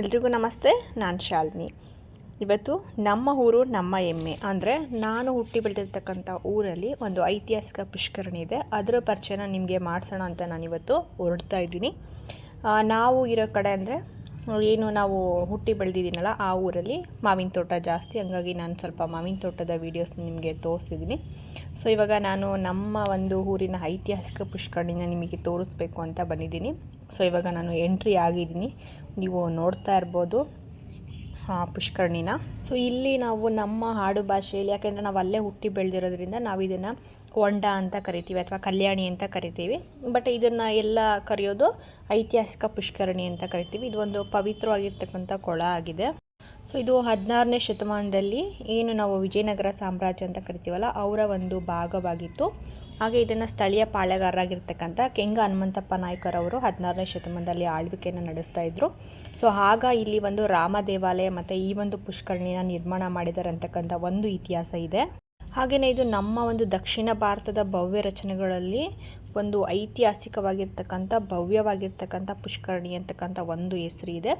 ಎಲ್ರಿಗೂ ನಮಸ್ತೆ, ನಾನು ಶಾಲಿನಿ. ಇವತ್ತು ನಮ್ಮ ಊರು, ನಮ್ಮ ಹೆಮ್ಮೆ ಅಂದರೆ ನಾನು ಹುಟ್ಟಿ ಬೆಳೆದಿರ್ತಕ್ಕಂಥ ಊರಲ್ಲಿ ಒಂದು ಐತಿಹಾಸಿಕ ಪುಷ್ಕರಣಿ ಇದೆ. ಅದರ ಪರಿಚಯನ ನಿಮಗೆ ಮಾಡಿಸೋಣ ಅಂತ ನಾನಿವತ್ತು ಹೊರಡ್ತಾ ಇದ್ದೀನಿ. ನಾವು ಇರೋ ಕಡೆ ಅಂದರೆ ಏನು ನಾವು ಹುಟ್ಟಿ ಬೆಳೆದಿದ್ದೀನಲ್ಲ, ಆ ಊರಲ್ಲಿ ಮಾವಿನ ತೋಟ ಜಾಸ್ತಿ. ಹಂಗಾಗಿ ನಾನು ಸ್ವಲ್ಪ ಮಾವಿನ ತೋಟದ ವೀಡಿಯೋಸ್ನ ನಿಮಗೆ ತೋರಿಸಿದ್ದೀನಿ. ಸೊ ಇವಾಗ ನಾನು ನಮ್ಮ ಒಂದು ಊರಿನ ಐತಿಹಾಸಿಕ ಪುಷ್ಕರಣಿನ ನಿಮಗೆ ತೋರಿಸ್ಬೇಕು ಅಂತ ಬಂದಿದ್ದೀನಿ. ಸೊ ಇವಾಗ ನಾನು ಎಂಟ್ರಿ ಆಗಿದ್ದೀನಿ. ನೀವು ನೋಡ್ತಾ ಇರ್ಬೋದು ಹಾಂ ಪುಷ್ಕರಣಿನ. ಸೊ ಇಲ್ಲಿ ನಾವು ನಮ್ಮ ಹಾಡು ಭಾಷೆಯಲ್ಲಿ, ಯಾಕೆಂದರೆ ನಾವು ಅಲ್ಲೇ ಹುಟ್ಟಿ ಬೆಳೆದಿರೋದ್ರಿಂದ ನಾವು ಇದನ್ನು ಹೊಂಡ ಅಂತ ಕರಿತೀವಿ ಅಥವಾ ಕಲ್ಯಾಣಿ ಅಂತ ಕರಿತೀವಿ. ಬಟ್ ಇದನ್ನು ಎಲ್ಲ ಕರೆಯೋದು ಐತಿಹಾಸಿಕ ಪುಷ್ಕರಣಿ ಅಂತ ಕರಿತೀವಿ. ಇದು ಒಂದು ಪವಿತ್ರವಾಗಿರ್ತಕ್ಕಂಥ ಕೊಳ ಆಗಿದೆ. ಸೊ ಇದು ಹದಿನಾರನೇ ಶತಮಾನದಲ್ಲಿ ಏನು ನಾವು ವಿಜಯನಗರ ಸಾಮ್ರಾಜ್ಯ ಅಂತ ಕರಿತೀವಲ್ಲ, ಅವರ ಒಂದು ಭಾಗವಾಗಿತ್ತು. ಹಾಗೆ ಇದನ್ನು ಸ್ಥಳೀಯ ಪಾಳೆಗಾರರಾಗಿರ್ತಕ್ಕಂಥ ಕೆಂಗ ಹನುಮಂತಪ್ಪ ನಾಯ್ಕರವರು ಹದಿನಾರನೇ ಶತಮಾನದಲ್ಲಿ ಆಳ್ವಿಕೆಯನ್ನು ನಡೆಸ್ತಾ ಇದ್ರು. ಸೊ ಆಗ ಇಲ್ಲಿ ಒಂದು ರಾಮ ದೇವಾಲಯ ಮತ್ತು ಈ ಒಂದು ಪುಷ್ಕರಣಿನ ನಿರ್ಮಾಣ ಮಾಡಿದ್ದಾರೆ ಅಂತಕ್ಕಂಥ ಒಂದು ಇತಿಹಾಸ ಇದೆ. ಹಾಗೆಯೇ ಇದು ನಮ್ಮ ಒಂದು ದಕ್ಷಿಣ ಭಾರತದ ಭವ್ಯ ರಚನೆಗಳಲ್ಲಿ ಒಂದು ಐತಿಹಾಸಿಕವಾಗಿರ್ತಕ್ಕಂಥ, ಭವ್ಯವಾಗಿರ್ತಕ್ಕಂಥ ಪುಷ್ಕರಣಿ ಅಂತಕ್ಕಂಥ ಒಂದು ಹೆಸರು ಇದೆ.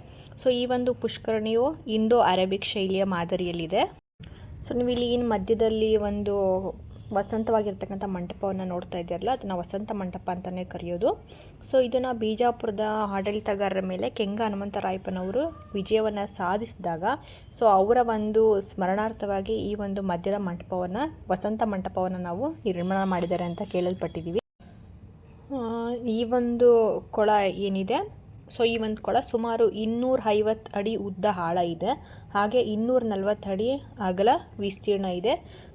ಸೊ ಈ ಒಂದು ಪುಷ್ಕರಣಿಯು ಇಂಡೋ ಅರೇಬಿಕ್ ಶೈಲಿಯ ಮಾದರಿಯಲ್ಲಿದೆ. ಸೊ ನೀವು ಇಲ್ಲಿ ಏನು ಮಧ್ಯದಲ್ಲಿ ಒಂದು ವಸಂತವಾಗಿರ್ತಕ್ಕಂಥ ಮಂಟಪವನ್ನು ನೋಡ್ತಾ ಇದ್ದೀರಲ್ಲ, ಅದನ್ನು ವಸಂತ ಮಂಟಪ ಅಂತಲೇ ಕರೆಯೋದು. ಸೊ ಇದನ್ನು ಬಿಜಾಪುರದ ಆಡಳಿತಗಾರರ ಮೇಲೆ ಕೆಂಗ ಹನುಮಂತರಾಯಪ್ಪನವರು ವಿಜಯವನ್ನು ಸಾಧಿಸಿದಾಗ ಸೊ ಅವರ ಒಂದು ಸ್ಮರಣಾರ್ಥವಾಗಿ ಈ ಒಂದು ಮಧ್ಯದ ಮಂಟಪವನ್ನು, ವಸಂತ ಮಂಟಪವನ್ನು ನಾವು ನಿರ್ಮಾಣ ಮಾಡಿದ್ದಾರೆ ಅಂತ ಕೇಳಲ್ಪಟ್ಟಿದ್ದೀವಿ. ಈ ಒಂದು ಕೊಳ ಏನಿದೆ? ಸೊ ಈ ಒಂದು ಕೊಳ ಸುಮಾರು ಇನ್ನೂರ ಐವತ್ತು ಅಡಿ ಉದ್ದ ಆಳ ಇದೆ. ಹಾಗೆ ಇನ್ನೂರ ನಲ್ವತ್ತು ಅಡಿ ಅಗಲ ವಿಸ್ತೀರ್ಣ ಇದೆ.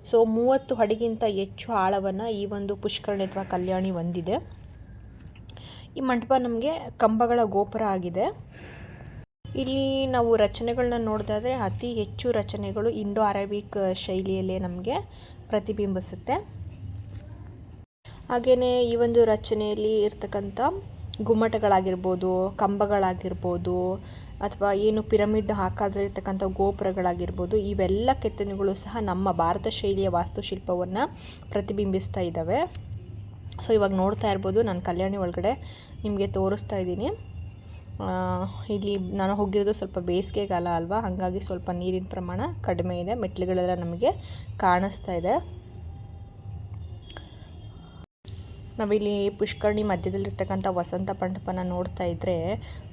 ಸೊ ಮೂವತ್ತು ಅಡಿಗಿಂತ ಹೆಚ್ಚು ಆಳವನ್ನು ಈ ಒಂದು ಪುಷ್ಕರಣಿ ಅಥವಾ ಕಲ್ಯಾಣಿ ಹೊಂದಿದೆ. ಈ ಮಂಟಪ ನಮಗೆ ಕಂಬಗಳ ಗೋಪುರ ಆಗಿದೆ. ಇಲ್ಲಿ ನಾವು ರಚನೆಗಳನ್ನ ನೋಡಿದಾದ್ರೆ ಅತಿ ಹೆಚ್ಚು ರಚನೆಗಳು ಇಂಡೋ ಅರೇಬಿಕ್ ಶೈಲಿಯಲ್ಲೇ ನಮಗೆ ಪ್ರತಿಬಿಂಬಿಸುತ್ತೆ. ಹಾಗೆಯೇ ಈ ಒಂದು ರಚನೆಯಲ್ಲಿ ಇರ್ತಕ್ಕಂಥ ಗುಮ್ಮಟಗಳಾಗಿರ್ಬೋದು, ಕಂಬಗಳಾಗಿರ್ಬೋದು, ಅಥವಾ ಏನು ಪಿರಮಿಡ್ ಹಾಕಾದಿರ್ತಕ್ಕಂಥ ಗೋಪುರಗಳಾಗಿರ್ಬೋದು, ಇವೆಲ್ಲ ಕೆತ್ತನೆಗಳು ಸಹ ನಮ್ಮ ಭಾರತ ಶೈಲಿಯ ವಾಸ್ತುಶಿಲ್ಪವನ್ನು ಪ್ರತಿಬಿಂಬಿಸ್ತಾ ಇದ್ದಾವೆ ಸೊ ಇವಾಗ ನೋಡ್ತಾ ಇರ್ಬೋದು, ನಾನು ಕಲ್ಯಾಣಿ ಒಳಗಡೆ ನಿಮಗೆ ತೋರಿಸ್ತಾ ಇದ್ದೀನಿ. ಇಲ್ಲಿ ನಾನು ಹೋಗಿರೋದು ಸ್ವಲ್ಪ ಬೇಸಿಗೆಗಾಲ ಅಲ್ವಾ? ಹಾಗಾಗಿ ಸ್ವಲ್ಪ ನೀರಿನ ಪ್ರಮಾಣ ಕಡಿಮೆ ಇದೆ ಮೆಟ್ಲುಗಳೆಲ್ಲ ನಮಗೆ ಕಾಣಿಸ್ತಾ ಇದೆ. ನಾವಿಲ್ಲಿ ಪುಷ್ಕರಣಿ ಮಧ್ಯದಲ್ಲಿರ್ತಕ್ಕಂಥ ವಸಂತ ಮಂಟಪನ ನೋಡ್ತಾ ಇದ್ದರೆ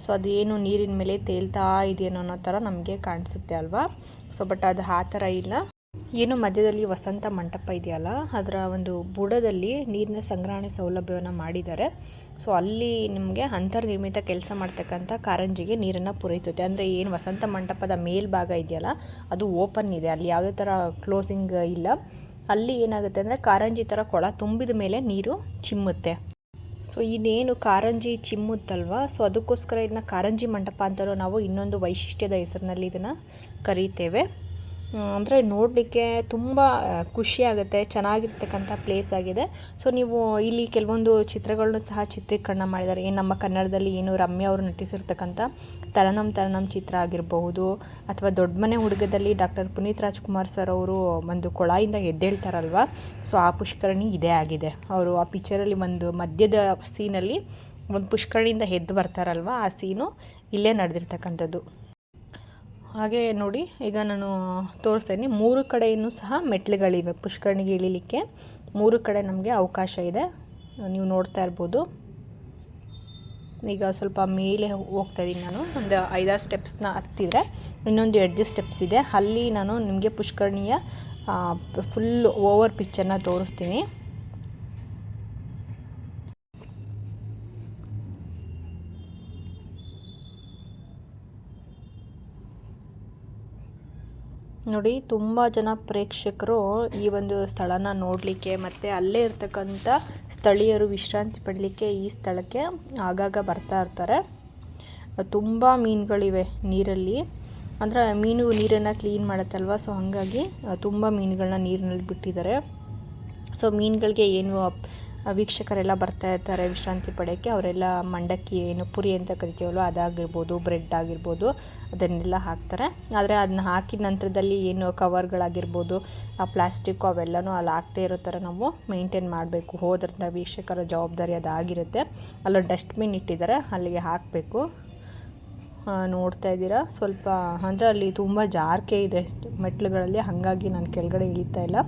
ಸೊ ಅದೇನು ನೀರಿನ ಮೇಲೆ ತೇಲ್ತಾ ಇದೆಯೇನೋ ಅನ್ನೋ ಥರ ನಮಗೆ ಕಾಣಿಸುತ್ತೆ ಅಲ್ವಾ? ಸೊ ಬಟ್ ಅದು ಆ ಥರ ಇಲ್ಲ. ಏನು ಮಧ್ಯದಲ್ಲಿ ವಸಂತ ಮಂಟಪ ಇದೆಯಲ್ಲ, ಅದರ ಒಂದು ಬುಡದಲ್ಲಿ ನೀರಿನ ಸಂಗ್ರಹಣೆ ಸೌಲಭ್ಯವನ್ನು ಮಾಡಿದ್ದಾರೆ. ಸೊ ಅಲ್ಲಿ ನಿಮಗೆ ಅಂತರ್ನಿರ್ಮಿತ ಕೆಲಸ ಮಾಡ್ತಕ್ಕಂಥ ಕಾರಂಜಿಗೆ ನೀರನ್ನು ಪೂರೈಸುತ್ತೆ. ಅಂದರೆ ಏನು ವಸಂತ ಮಂಟಪದ ಮೇಲ್ಭಾಗ ಇದೆಯಲ್ಲ, ಅದು ಓಪನ್ ಇದೆ. ಅಲ್ಲಿ ಯಾವುದೇ ಥರ ಕ್ಲೋಸಿಂಗ್ ಇಲ್ಲ. ಅಲ್ಲಿ ಏನಾಗುತ್ತೆ ಅಂದರೆ ಕಾರಂಜಿ ಥರ ಕೊಳ ತುಂಬಿದ ಮೇಲೆ ನೀರು ಚಿಮ್ಮುತ್ತೆ. ಸೊ ಇನ್ನೇನು ಕಾರಂಜಿ ಚಿಮ್ಮುತ್ತಲ್ವ? ಸೊ ಅದಕ್ಕೋಸ್ಕರ ಇದನ್ನ ಕಾರಂಜಿ ಮಂಟಪ ಅಂತಲೂ ನಾವು ಇನ್ನೊಂದು ವೈಶಿಷ್ಟ್ಯದ ಹೆಸರಿನಲ್ಲಿ ಇದನ್ನು ಕರೀತೇವೆ. ಅಂದರೆ ನೋಡಲಿಕ್ಕೆ ತುಂಬ ಖುಷಿಯಾಗುತ್ತೆ ಚೆನ್ನಾಗಿರ್ತಕ್ಕಂಥ ಪ್ಲೇಸ್ ಆಗಿದೆ. ಸೊ ನೀವು ಇಲ್ಲಿ ಕೆಲವೊಂದು ಚಿತ್ರಗಳನ್ನು ಸಹ ಚಿತ್ರೀಕರಣ ಮಾಡಿದ್ದಾರೆ. ಏನು ನಮ್ಮ ಕನ್ನಡದಲ್ಲಿ ಏನು ರಮ್ಯ ಅವರು ನಟಿಸಿರ್ತಕ್ಕಂಥ ತರನಂ ತರನಂ ಚಿತ್ರ ಆಗಿರಬಹುದು, ಅಥವಾ ದೊಡ್ಡ ಮನೆ ಹುಡುಗದಲ್ಲಿ ಡಾಕ್ಟರ್ ಪುನೀತ್ ರಾಜ್ಕುಮಾರ್ ಸರ್ ಅವರು ಒಂದು ಕೊಳಾಯಿಂದ ಎದ್ದೇಳ್ತಾರಲ್ವ? ಸೊ ಆ ಪುಷ್ಕರಣಿ ಇದೇ ಆಗಿದೆ. ಅವರು ಆ ಪಿಕ್ಚರಲ್ಲಿ ಒಂದು ಮಧ್ಯದ ಸೀನಲ್ಲಿ ಒಂದು ಪುಷ್ಕರಣಿಯಿಂದ ಎದ್ದು ಬರ್ತಾರಲ್ವ? ಆ ಸೀನು ಇಲ್ಲೇ ನಡೆದಿರ್ತಕ್ಕಂಥದ್ದು. ಹಾಗೆ ನೋಡಿ, ಈಗ ನಾನು ತೋರಿಸ್ತೇನೆ. ಮೂರು ಕಡೆಯೂ ಸಹ ಮೆಟ್ಲುಗಳಿವೆ ಪುಷ್ಕರಣಿಗೆ ಇಳಿಲಿಕ್ಕೆ. ಮೂರು ಕಡೆ ನಮಗೆ ಅವಕಾಶ ಇದೆ. ನೀವು ನೋಡ್ತಾ ಇರ್ಬೋದು. ಈಗ ಸ್ವಲ್ಪ ಮೇಲೆ ಹೋಗ್ತಾ ಇದ್ದೀನಿ ನಾನು. ಒಂದು ಐದಾರು ಸ್ಟೆಪ್ಸ್ನ ಹತ್ತಿದ್ರೆ ಇನ್ನೊಂದು ಎಡ್ಜ್ ಸ್ಟೆಪ್ಸ್ ಇದೆ. ಅಲ್ಲಿ ನಾನು ನಿಮಗೆ ಪುಷ್ಕರಣಿಯ ಫುಲ್ ಓವರ್ ಪಿಕ್ಚರ್ನ ತೋರಿಸ್ತೀನಿ. ನೋಡಿ ತುಂಬ ಜನ ಪ್ರೇಕ್ಷಕರು ಈ ಒಂದು ಸ್ಥಳನ ನೋಡಲಿಕ್ಕೆ ಮತ್ತು ಅಲ್ಲೇ ಇರ್ತಕ್ಕಂಥ ಸ್ಥಳೀಯರು ವಿಶ್ರಾಂತಿ ಪಡಲಿಕ್ಕೆ ಈ ಸ್ಥಳಕ್ಕೆ ಆಗಾಗ ಬರ್ತಾ ಇರ್ತಾರೆ. ತುಂಬ ಮೀನುಗಳಿವೆ ನೀರಲ್ಲಿ. ಅಂದರೆ ಮೀನು ನೀರನ್ನು ಕ್ಲೀನ್ ಮಾಡುತ್ತಲ್ವ? ಸೊ ಹಾಗಾಗಿ ತುಂಬ ಮೀನುಗಳನ್ನ ನೀರಿನಲ್ಲಿ ಬಿಟ್ಟಿದ್ದಾರೆ. ಸೊ ಮೀನುಗಳಿಗೆ ಏನು ವೀಕ್ಷಕರೆಲ್ಲ ಬರ್ತಾ ಇರ್ತಾರೆ ವಿಶ್ರಾಂತಿ ಪಡೆಯೋಕ್ಕೆ. ಅವರೆಲ್ಲ ಮಂಡಕ್ಕಿ ಏನು ಪುರಿ ಅಂತ ಕರಿತೀವಲ್ವ ಅದಾಗಿರ್ಬೋದು, ಬ್ರೆಡ್ ಆಗಿರ್ಬೋದು, ಅದನ್ನೆಲ್ಲ ಹಾಕ್ತಾರೆ. ಆದರೆ ಅದನ್ನ ಹಾಕಿದ ನಂತರದಲ್ಲಿ ಏನು ಕವರ್ಗಳಾಗಿರ್ಬೋದು, ಆ ಪ್ಲಾಸ್ಟಿಕ್ಕು ಅವೆಲ್ಲನೂ ಅಲ್ಲಿ ಹಾಕ್ತೇ ಇರೋ ಥರ ನಾವು ಮೇಂಟೈನ್ ಮಾಡಬೇಕು. ಹೋದ್ರಿಂದ ವೀಕ್ಷಕರ ಜವಾಬ್ದಾರಿ ಅದಾಗಿರುತ್ತೆ. ಅಲ್ಲೊಂದು ಡಸ್ಟ್ಬಿನ್ ಇಟ್ಟಿದ್ದಾರೆ, ಅಲ್ಲಿಗೆ ಹಾಕಬೇಕು. ನೋಡ್ತಾ ಇದ್ದೀರಾ? ಸ್ವಲ್ಪ ಅಂದರೆ ಅಲ್ಲಿ ತುಂಬ ಜಾರ್ಕೆ ಇದೆ. ಮೆಟ್ಲುಗಳಲ್ಲಿ ಹಾಗಾಗಿ ನಾನು ಕೆಳಗಡೆ ಇಳಿತಾ ಇಲ್ಲ.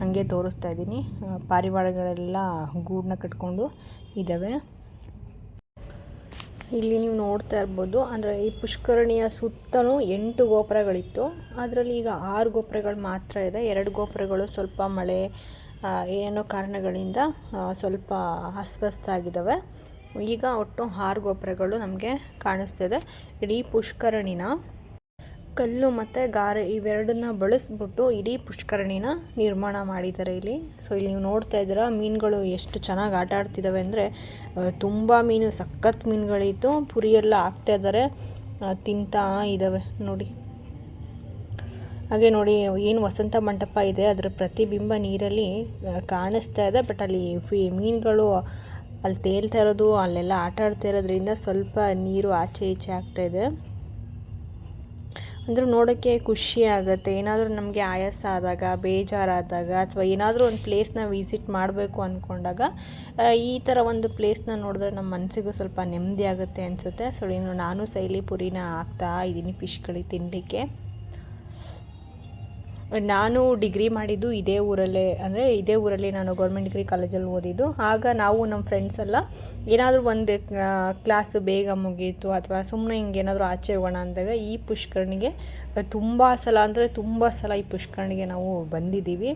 ಹಾಗೆ ತೋರಿಸ್ತಾ ಇದ್ದೀನಿ. ಪಾರಿವಾಳಗಳೆಲ್ಲ ಗೂಡನ್ನ ಕಟ್ಕೊಂಡು ಇದ್ದಾವೆ ಇಲ್ಲಿ ನೀವು ನೋಡ್ತಾ ಇರ್ಬೋದು, ಅಂದರೆ ಈ ಪುಷ್ಕರಣಿಯ ಸುತ್ತಲೂ ಎಂಟು ಗೋಪುರಗಳಿತ್ತು. ಅದರಲ್ಲಿ ಈಗ ಆರು ಗೋಪುರಗಳು ಮಾತ್ರ ಇದೆ. ಎರಡು ಗೋಪುರಗಳು ಸ್ವಲ್ಪ ಮಳೆ ಏನೋ ಕಾರಣಗಳಿಂದ ಸ್ವಲ್ಪ ಅಸ್ವಸ್ಥ ಆಗಿದ್ದಾವೆ ಈಗ ಒಟ್ಟು ಆರು ಗೋಪುರಗಳು ನಮಗೆ ಕಾಣಿಸ್ತಿದೆ. ಇಡೀ ಪುಷ್ಕರಣಿನ ಕಲ್ಲು ಮತ್ತು ಗಾರೆ ಇವೆರಡನ್ನ ಬಳಸ್ಬಿಟ್ಟು ಇಡೀ ಪುಷ್ಕರಣಿನ ನಿರ್ಮಾಣ ಮಾಡಿದ್ದಾರೆ ಇಲ್ಲಿ. ಸೊ ಇಲ್ಲಿ ನೀವು ನೋಡ್ತಾ ಇದ್ದೀರಾ, ಮೀನುಗಳು ಎಷ್ಟು ಚೆನ್ನಾಗಿ ಆಟ ಆಡ್ತಿದ್ದಾವೆ ಅಂದರೆ ತುಂಬ ಮೀನು, ಸಖತ್ ಮೀನುಗಳಿತ್ತು ಪುರಿಯೆಲ್ಲ ಹಾಕ್ತಾ ಇದ್ದಾರೆ ತಿಂತಾ ಇದ್ದಾವೆ ನೋಡಿ. ಹಾಗೆ ನೋಡಿ, ಏನು ವಸಂತ ಮಂಟಪ ಇದೆ, ಅದರ ಪ್ರತಿಬಿಂಬ ನೀರಲ್ಲಿ ಕಾಣಿಸ್ತಾ ಇದೆ. ಬಟ್ ಅಲ್ಲಿ ಫೀ, ಮೀನುಗಳು ಅಲ್ಲಿ ತೇಲ್ತಾ ಇರೋದು, ಅಲ್ಲೆಲ್ಲ ಆಟ ಆಡ್ತಾ ಇರೋದ್ರಿಂದ ಸ್ವಲ್ಪ ನೀರು ಆಚೆ ಈಚೆ ಆಗ್ತಾ ಇದೆ. ಅಂದರೂ ನೋಡೋಕ್ಕೆ ಖುಷಿ ಆಗುತ್ತೆ. ಏನಾದರೂ ನಮಗೆ ಆಯಾಸ ಆದಾಗ, ಬೇಜಾರಾದಾಗ ಅಥವಾ ಏನಾದರೂ ಒಂದು ಪ್ಲೇಸ್ನ ವಿಸಿಟ್ ಮಾಡಬೇಕು ಅಂದ್ಕೊಂಡಾಗ ಈ ಥರ ಒಂದು ಪ್ಲೇಸ್ನ ನೋಡಿದ್ರೆ ನಮ್ಮ ಮನಸ್ಸಿಗೂ ಸ್ವಲ್ಪ ನೆಮ್ಮದಿ ಆಗುತ್ತೆ ಅನಿಸುತ್ತೆ. ಸೊ ಇನ್ನು ನಾನು ಸೈಲಿ ಪುರಿನ ಹಾಕ್ತಾ ಇದ್ದೀನಿ ಫಿಶ್ಗಳಿಗೆ ತಿನ್ನಲಿಕ್ಕೆ ನಾನು ಡಿಗ್ರಿ ಮಾಡಿದ್ದು ಇದೇ ಊರಲ್ಲೇ, ಅಂದರೆ ಇದೇ ಊರಲ್ಲಿ ನಾನು ಗೌರ್ಮೆಂಟ್ ಡಿಗ್ರಿ ಕಾಲೇಜಲ್ಲಿ ಓದಿದ್ದು. ಆಗ ನಾವು ನಮ್ಮ ಫ್ರೆಂಡ್ಸ್ ಎಲ್ಲ ಏನಾದರೂ ಒಂದು ಕ್ಲಾಸ್ ಬೇಗ ಮುಗೀತು ಅಥವಾ ಸುಮ್ಮನೆ ಹಿಂಗೆ ಏನಾದರೂ ಆಚೆ ಹೋಗೋಣ ಅಂದಾಗ ಈ ಪುಷ್ಕರಣಿಗೆ ತುಂಬ ಸಲ, ಅಂದರೆ ತುಂಬ ಸಲ ಈ ಪುಷ್ಕರಣಿಗೆ ನಾವು ಬಂದಿದ್ದೀವಿ.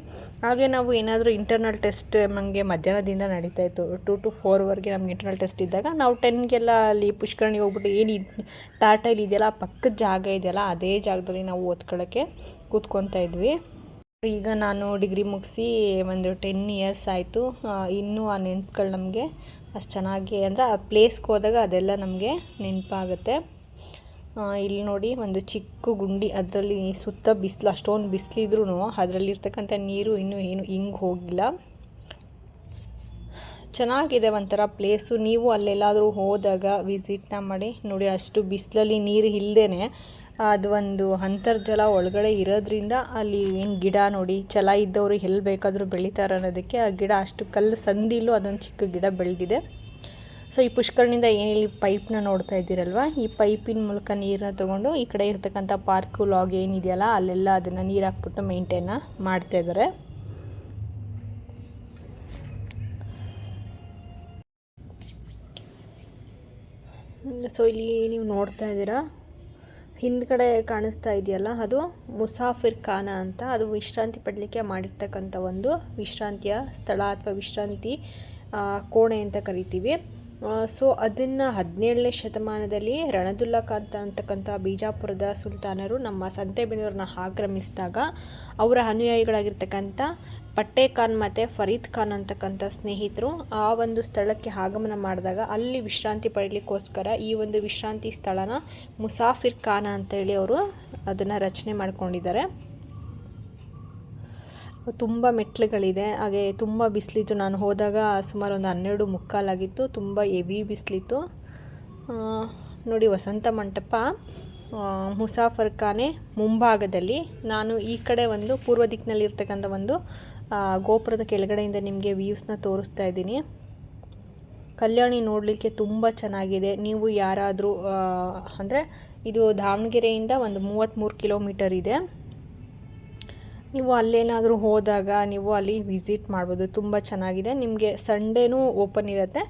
ಹಾಗೆ ನಾವು ಏನಾದರೂ ಇಂಟರ್ನಲ್ ಟೆಸ್ಟ್ ನಮಗೆ ಮಧ್ಯಾಹ್ನದಿಂದ ನಡೀತಾ ಇತ್ತು. ಟು ಟು ಫೋರ್ವರೆಗೆ ನಮ್ಗೆ ಇಂಟರ್ನಲ್ ಟೆಸ್ಟ್ ಇದ್ದಾಗ ನಾವು ಟೆನ್ಗೆಲ್ಲ ಅಲ್ಲಿ ಪುಷ್ಕರಣಿಗೆ ಹೋಗ್ಬಿಟ್ಟು ಏನು ಟಾಟೈಲ್ ಇದೆಯಲ್ಲ ಪಕ್ಕದ ಜಾಗ ಇದೆಯಲ್ಲ, ಅದೇ ಜಾಗದಲ್ಲಿ ನಾವು ಓದ್ಕೊಳ್ಳೋಕ್ಕೆ ಕೂತ್ಕೊತಾ ಇದ್ವಿ. ಈಗ ನಾನು ಡಿಗ್ರಿ ಮುಗಿಸಿ ಒಂದು ಟೆನ್ ಇಯರ್ಸ್ ಆಯಿತು. ಇನ್ನೂ ಆ ನೆನಪುಗಳು ನಮಗೆ ಅಷ್ಟು ಚೆನ್ನಾಗಿ ಅಂದರೆ ಆ ಪ್ಲೇಸ್ಗೆ ಹೋದಾಗ ಅದೆಲ್ಲ ನಮಗೆ ನೆನಪಾಗುತ್ತೆ. ಇಲ್ಲಿ ನೋಡಿ ಒಂದು ಚಿಕ್ಕ ಗುಂಡಿ, ಅದರಲ್ಲಿ ಸುತ್ತ ಬಿಸಿಲು, ಅಷ್ಟೊಂದು ಬಿಸಿಲಿದ್ರೂ ಅದರಲ್ಲಿರ್ತಕ್ಕಂಥ ನೀರು ಇನ್ನೂ ಏನು ಹಿಂಗೆ ಹೋಗಿಲ್ಲ. ಚೆನ್ನಾಗಿದೆ ಒಂಥರ ಪ್ಲೇಸು ನೀವು ಅಲ್ಲೆಲ್ಲಾದರೂ ಹೋದಾಗ ವಿಸಿಟ್ನ ಮಾಡಿ. ನೋಡಿ ಅಷ್ಟು ಬಿಸಿಲಲ್ಲಿ ನೀರು ಇಲ್ಲದೇ ಅದು ಒಂದು ಅಂತರ್ಜಲ ಒಳಗಡೆ ಇರೋದ್ರಿಂದ ಅಲ್ಲಿ ಏನು ಗಿಡ ನೋಡಿ ಛಲ ಇದ್ದವರು ಎಲ್ಲಿ ಬೇಕಾದರೂ ಬೆಳೀತಾರೆ ಅನ್ನೋದಕ್ಕೆ ಆ ಗಿಡ ಅಷ್ಟು ಕಲ್ಲು ಸಂದಿಲು ಅದೊಂದು ಚಿಕ್ಕ ಗಿಡ ಬೆಳೆದಿದೆ. ಸೊ ಈ ಪುಷ್ಕರಣಿಂದ ಏನು ಇಲ್ಲಿ ಪೈಪ್ನ ನೋಡ್ತಾ ಇದ್ದೀರಲ್ವ? ಈ ಪೈಪಿನ ಮೂಲಕ ನೀರನ್ನ ತೊಗೊಂಡು ಈ ಕಡೆ ಇರ್ತಕ್ಕಂಥ ಪಾರ್ಕು ಲಾಗ್ ಏನಿದೆಯಲ್ಲ, ಅಲ್ಲೆಲ್ಲ ಅದನ್ನು ನೀರು ಹಾಕ್ಬಿಟ್ಟು ಮೇಂಟೈನ್ನ ಮಾಡ್ತಾ ಇದ್ದಾರೆ ಸೊ ಇಲ್ಲಿ ನೀವು ನೋಡ್ತಾ ಇದ್ದೀರಾ? ಹಿಂದ್ಗಡೆ ಕಾಣಿಸ್ತಾ ಇದೆಯಲ್ಲ, ಅದು ಮುಸಾಫಿರ್ ಖಾನ ಅಂತ. ಅದು ವಿಶ್ರಾಂತಿ ಪಡಲಿಕ್ಕೆ ಮಾಡಿರ್ತಕ್ಕಂಥ ಒಂದು ವಿಶ್ರಾಂತಿಯ ಸ್ಥಳ ಅಥವಾ ವಿಶ್ರಾಂತಿ ಕೋಣೆ ಅಂತ ಕರಿತೀವಿ. ಸೊ ಅದನ್ನು ಹದಿನೇಳನೇ ಶತಮಾನದಲ್ಲಿ ರಣದುಲ್ಲಾ ಖಾನ್ ಅಂತಕ್ಕಂಥ ಬಿಜಾಪುರದ ಸುಲ್ತಾನರು ನಮ್ಮ ಸಂತೆಬೆನ್ನೂರನ್ನ ಆಕ್ರಮಿಸಿದಾಗ ಅವರ ಅನುಯಾಯಿಗಳಾಗಿರ್ತಕ್ಕಂಥ ಪಟ್ಟೆ ಖಾನ್ ಮತ್ತು ಫರೀದ್ ಖಾನ್ ಅಂತಕ್ಕಂಥ ಸ್ನೇಹಿತರು ಆ ಒಂದು ಸ್ಥಳಕ್ಕೆ ಆಗಮನ ಮಾಡಿದಾಗ ಅಲ್ಲಿ ವಿಶ್ರಾಂತಿ ಪಡೀಲಿಕ್ಕೋಸ್ಕರ ಈ ಒಂದು ವಿಶ್ರಾಂತಿ ಸ್ಥಳನ ಮುಸಾಫಿರ್ ಖಾನ ಅಂತೇಳಿ ಅವರು ಅದನ್ನು ರಚನೆ ಮಾಡ್ಕೊಂಡಿದ್ದಾರೆ. ತುಂಬ ಮೆಟ್ಲುಗಳಿದೆ. ಹಾಗೆ ತುಂಬ ಬಿಸಿಲಿತ್ತು. ನಾನು ಹೋದಾಗ ಸುಮಾರು ಒಂದು ಹನ್ನೆರಡು ಮುಕ್ಕಾಲಾಗಿತ್ತು. ತುಂಬ ಎವಿ ಬಿಸಿಲಿತ್ತು. ನೋಡಿ ವಸಂತ ಮಂಟಪ ಮುಸಾಫರ್ ಖಾನೆ ಮುಂಭಾಗದಲ್ಲಿ. ನಾನು ಈ ಕಡೆ ಒಂದು ಪೂರ್ವ ದಿಕ್ಕಿನಲ್ಲಿರ್ತಕ್ಕಂಥ ಒಂದು ಗೋಪುರದ ಕೆಳಗಡೆಯಿಂದ ನಿಮಗೆ ವ್ಯೂಸ್ನ ತೋರಿಸ್ತಾ ಇದ್ದೀನಿ. ಕಲ್ಯಾಣಿ ನೋಡಲಿಕ್ಕೆ ತುಂಬ ಚೆನ್ನಾಗಿದೆ. ನೀವು ಯಾರಾದರೂ ಅಂದರೆ ಇದು ದಾವಣಗೆರೆಯಿಂದ ಒಂದು ಮೂವತ್ತ್ಮೂರು ಕಿಲೋಮೀಟರ್ ಇದೆ. ನೀವು ಅಲ್ಲೇನಾದರೂ ಹೋದಾಗ ನೀವು ಅಲ್ಲಿ ವಿಸಿಟ್ ಮಾಡ್ಬೋದು. ತುಂಬ ಚೆನ್ನಾಗಿದೆ. ನಿಮಗೆ ಸಂಡೇನೂ ಓಪನ್ ಇರುತ್ತೆ.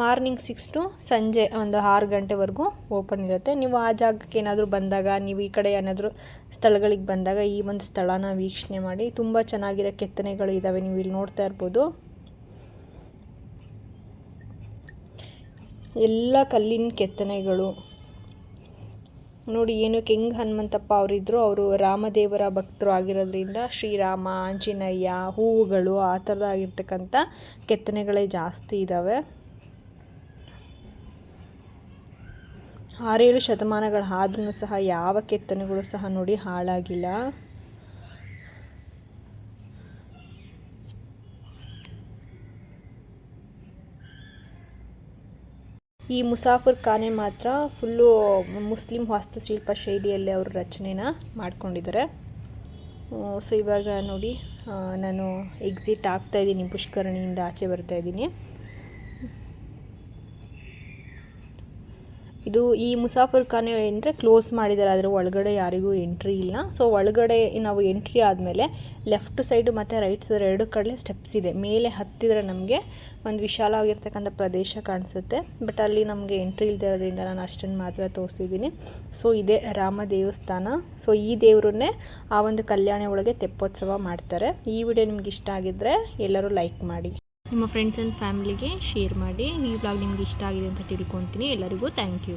ಮಾರ್ನಿಂಗ್ ಸಿಕ್ಸ್ ಟು ಸಂಜೆ ಒಂದು ಆರು ಗಂಟೆವರೆಗೂ ಓಪನ್ ಇರುತ್ತೆ. ನೀವು ಆ ಜಾಗಕ್ಕೆ ಏನಾದರೂ ಬಂದಾಗ, ನೀವು ಈ ಕಡೆ ಏನಾದರೂ ಸ್ಥಳಗಳಿಗೆ ಬಂದಾಗ ಈ ಒಂದು ಸ್ಥಳನ ವೀಕ್ಷಣೆ ಮಾಡಿ. ತುಂಬ ಚೆನ್ನಾಗಿರೋ ಕೆತ್ತನೆಗಳು ಇದ್ದಾವೆ ನೀವು ಇಲ್ಲಿ ನೋಡ್ತಾ ಇರ್ಬೋದು. ಎಲ್ಲ ಕಲ್ಲಿನ ಕೆತ್ತನೆಗಳು. ನೋಡಿ ಏನು ಕೆಂಗ್ ಹನುಮಂತಪ್ಪ ಅವರಿದ್ದರು ಅವರು ರಾಮದೇವರ ಭಕ್ತರು ಆಗಿರೋದ್ರಿಂದ ಶ್ರೀರಾಮ, ಆಂಜನೇಯ, ಹೂವುಗಳು ಆ ಥರದಾಗಿರ್ತಕ್ಕಂಥ ಕೆತ್ತನೆಗಳೇ ಜಾಸ್ತಿ ಇದ್ದಾವೆ ಆರೇಳು ಶತಮಾನಗಳು ಆದ್ರೂ ಸಹ ಯಾವ ಕೆತ್ತನೆಗಳು ಸಹ ನೋಡಿ ಹಾಳಾಗಿಲ್ಲ. ಈ ಮುಸಾಫರ್ ಖಾನೆ ಮಾತ್ರ ಫುಲ್ಲು ಮುಸ್ಲಿಂ ವಾಸ್ತುಶಿಲ್ಪ ಶೈಲಿಯಲ್ಲಿ ಅವರು ರಚನೆನ ಮಾಡ್ಕೊಂಡಿದ್ದಾರೆ. ಸೊ ಇವಾಗ ನೋಡಿ ನಾನು ಎಕ್ಸಿಟ್ ಆಗ್ತಾ ಇದ್ದೀನಿ, ಪುಷ್ಕರಣಿಯಿಂದ ಆಚೆ ಬರ್ತಾ ಇದ್ದೀನಿ. ಇದು ಈ ಮುಸಾಫರ್ ಖಾನೆ ಅಂದರೆ ಕ್ಲೋಸ್ ಮಾಡಿದ್ದಾರೆ ಅದರ ಒಳಗಡೆ ಯಾರಿಗೂ ಎಂಟ್ರಿ ಇಲ್ಲ. ಸೊ ಒಳಗಡೆ ನಾವು ಎಂಟ್ರಿ ಆದಮೇಲೆ ಲೆಫ್ಟ್ ಸೈಡು ಮತ್ತು ರೈಟ್ ಸೈಡ್ ಎರಡು ಕಡೆ ಸ್ಟೆಪ್ಸ್ ಇದೆ. ಮೇಲೆ ಹತ್ತಿದ್ರೆ ನಮಗೆ ಒಂದು ವಿಶಾಲವಾಗಿರ್ತಕ್ಕಂಥ ಪ್ರದೇಶ ಕಾಣಿಸುತ್ತೆ. ಬಟ್ ಅಲ್ಲಿ ನಮಗೆ ಎಂಟ್ರಿ ಇಲ್ಲದೆ ಇರೋದ್ರಿಂದ ನಾನು ಅಷ್ಟನ್ನು ಮಾತ್ರ ತೋರಿಸಿದ್ದೀನಿ. ಸೊ ಇದೇ ರಾಮ ದೇವಸ್ಥಾನ. ಸೊ ಈ ದೇವರನ್ನೇ ಆ ಒಂದು ಕಲ್ಯಾಣ ಒಳಗೆ ತೆಪ್ಪೋತ್ಸವ ಮಾಡ್ತಾರೆ. ಈ ವಿಡಿಯೋ ನಿಮ್ಗೆ ಇಷ್ಟ ಆಗಿದ್ದರೆ ಎಲ್ಲರೂ ಲೈಕ್ ಮಾಡಿ. ನಿಮ್ಮ ಫ್ರೆಂಡ್ಸ್ ಆ್ಯಂಡ್ ಫ್ಯಾಮಿಲಿಗೆ ಶೇರ್ ಮಾಡಿ ಈ ಬ್ಲಾಗ್ ನಿಮ್ಗೆ ಇಷ್ಟ ಆಗಿದೆ ಅಂತ ತಿಳ್ಕೊತೀನಿ ಎಲ್ಲರಿಗೂ ಥ್ಯಾಂಕ್ ಯು